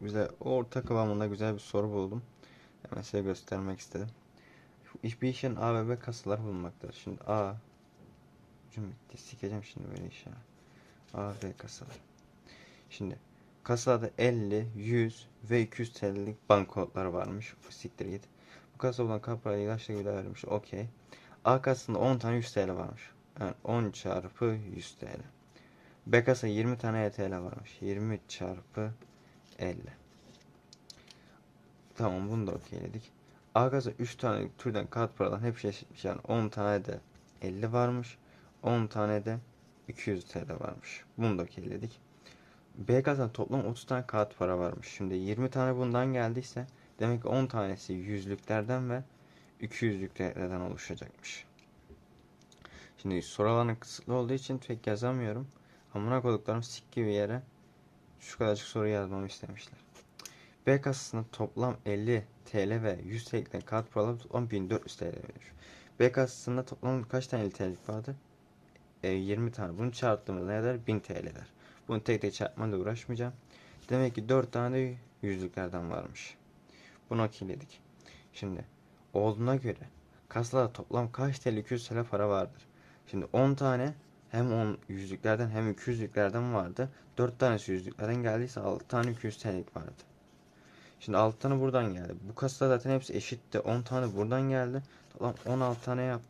Bize orta kıvamında güzel bir soru buldum. Hemen size göstermek istedim. Bir işin A ve B kasalar bulunmaktadır. Şimdi A Ucum bitti. Sikeceğim şimdi böyle işe. A ve kasalar. Şimdi kasada 50, 100 ve 200 TL'lik banknotlar varmış. Siktir git. Bu kasa olan kart parayı ilaçla gibi vermiş. Okey. A kasasında 10 tane 100 TL varmış. Yani 10 çarpı 100 TL. B kasa 20 tane ETL varmış. 20 çarpı 50. Tamam bunu da okeyledik. A kasa 3 tane türden kart paradan hep şey eşitmiş. Yani 10 tane de 50 varmış. 10 tane de 200 TL varmış. Bunu da okeyledik. B kasada toplam 30 tane kağıt para varmış. Şimdi 20 tane bundan geldiyse demek ki 10 tanesi yüzlüklerden ve 200'lüklerden oluşacakmış. Şimdi soru alanı kısıtlı olduğu için pek yazamıyorum. Amına koyduklarım sik gibi yere şu kadarcık soru yazmamı istemişler. B kasasında toplam 50 TL ve 100 TL'lik kağıt paraları toplam 1400 TL veriyor. B kasasında toplam kaç tane 50 TL'lik vardı? E, 20 tane. Bunu çarptığımızda ne eder? 1000 TL. Bunu tek tek çarpmayla uğraşmayacağım. Demek ki 4 tane de yüzlüklerden varmış. Bunu okeyledik. Şimdi olduğuna göre kasada toplam kaç TL 200 TL para vardır? Şimdi 10 tane hem 10 yüzlüklerden hem 200'lüklerden vardı. 4 tanesi yüzlüklerden geldiyse 6 tane 200 TL'lik vardı. Şimdi 6 tane buradan geldi. Bu kasada zaten hepsi eşitti. 10 tane buradan geldi. Toplam 16 tane yaptı.